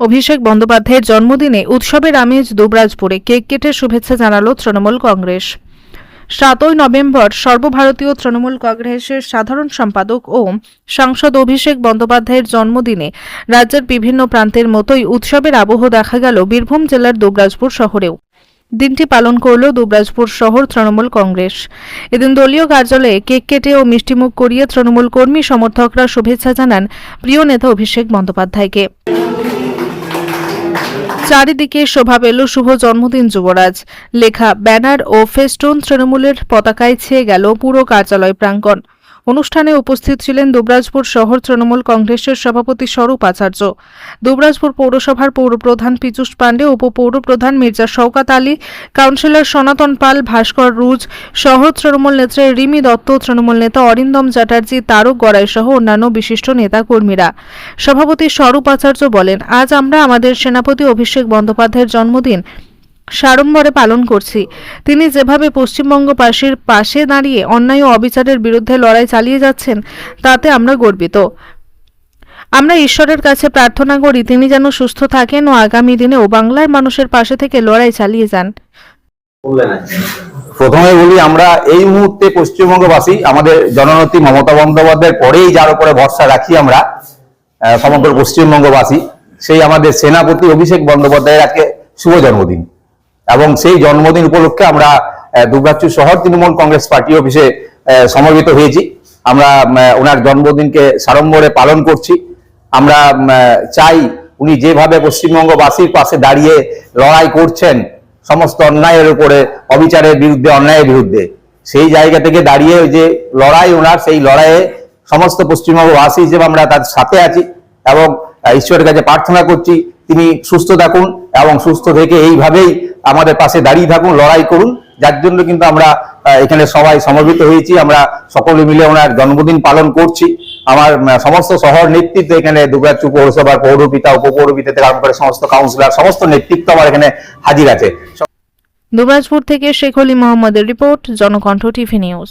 অভিষেক বন্দ্যোপাধ্যায়ের জন্মদিনে উৎসবের আমেজ দুবরাজপুরে কেক কেটে শুভেচ্ছা জানালো তৃণমূল কংগ্রেস। সাতই নভেম্বর সর্বভারতীয় তৃণমূল কংগ্রেসের সাধারণ সম্পাদক ও সাংসদ অভিষেক বন্দ্যোপাধ্যায়ের জন্মদিনে রাজ্যের বিভিন্ন প্রান্তের মতোই উৎসবের আবহ দেখা গেল বীরভূম জেলার দুবরাজপুর শহরেও। দিনটি পালন করল দুবরাজপুর শহর তৃণমূল কংগ্রেস। এদিন দলীয় কার্যালয়ে কেক কেটে ও মিষ্টিমুখ করিয়ে তৃণমূল কর্মী সমর্থকরা শুভেচ্ছা জানান প্রিয় নেতা অভিষেক বন্দ্যোপাধ্যায়কে। চারিদিকে শোভা পেল শুভ জন্মদিন, যুবরাজ। লেখা, ব্যানার ও ফেস্টুন তৃণমূলের পতাকায় ছেয়ে গেল পুরো কার্যালয় প্রাঙ্গণ। অনুষ্ঠানে উপস্থিত ছিলেন দুবরাজপুর শহর তৃণমূল কংগ্রেসের সভাপতি স্বরূপ আচার্য। দুবরাজপুর পৌরসভার পৌরপ্রধান পীযূষ পাণ্ডে, উপপৌরপ্রধান মির্জা শওকাত আলী, কাউন্সিলর সনাতন পাল, ভাস্কর রুজ, শহর তৃণমূল নেত্রী রিমি দত্ত, তৃণমূল নেতা অরিন্দম চ্যাটার্জি, তারক গড়াই সহ অন্যান্য বিশিষ্ট নেতা কর্মীরা সভাপতি স্বরূপ আচার্য বলেন, আজ আমরা আমাদের সেনাপতি অভিষেক বন্দ্যোপাধ্যায়ের জন্মদিন। সাড়ম্বরে পালন করছি। তিনি যেভাবে পশ্চিমবঙ্গবাসীর পাশে দাঁড়িয়ে অন্যায় ও অবিচারের বিরুদ্ধে লড়াই চালিয়ে যাচ্ছেন, তাতে আমরা গর্বিত। আমরা ঈশ্বরের কাছে প্রার্থনা করি তিনি যেন সুস্থ থাকেন ও আগামী দিনেও বাংলার মানুষের পাশে থেকে লড়াই চালিয়ে যান। প্রথমে বলি, আমরা এই মুহূর্তে পশ্চিমবঙ্গবাসী আমাদের জননতি মমতা বন্দ্যোপাধ্যায়ের পরেই যার উপরে ভরসা রাখি আমরা সমগ্র পশ্চিমবঙ্গবাসী, সেই আমাদের সেনাপতি অভিষেক বন্দ্যোপাধ্যায়ের আজকে শুভ জন্মদিন। এবং সেই জন্মদিন উপলক্ষে আমরা দুর্গাচুর শহর তৃণমূল কংগ্রেস পার্টি অফিসে সমবেত হয়েছি। আমরা ওনার জন্মদিনকে সাড়ম্বরে পালন করছি। আমরা চাই উনি যেভাবে পশ্চিমবঙ্গবাসীর পাশে দাঁড়িয়ে লড়াই করছেন, সমস্ত অন্যায়ের উপরে, অবিচারের বিরুদ্ধে, অন্যায়ের বিরুদ্ধে, সেই জায়গা থেকে দাঁড়িয়ে যে লড়াই ওনার সেই লড়াইয়ে সমস্ত পশ্চিমবঙ্গবাসী হিসেবে আমরা তার সাথে আছি এবং ঈশ্বরের কাছে প্রার্থনা করছি তিনি সুস্থ থাকুন এবং সুস্থ থেকে এইভাবেই আমাদের পাশে দাঁড়িয়ে থাকুন, লড়াই করুন। যার জন্য কিন্তু আমরা এখানে সবাই সমবেত হয়েছি। আমরা সকলে মিলে ওনার জন্মদিন পালন করছি। আমার সমস্ত শহর নেতৃত্ব এখানে দুর্গাচুর পৌরসভার পৌরপিতা, উপপৌরপিতা থেকে আরম্ভ করে সমস্ত কাউন্সিলর, সমস্ত নেতৃত্ব আমার এখানে হাজির আছে। দুবরাজপুর থেকে শেখ মোহাম্মদের রিপোর্ট, জনকণ্ঠ টিভি নিউজ।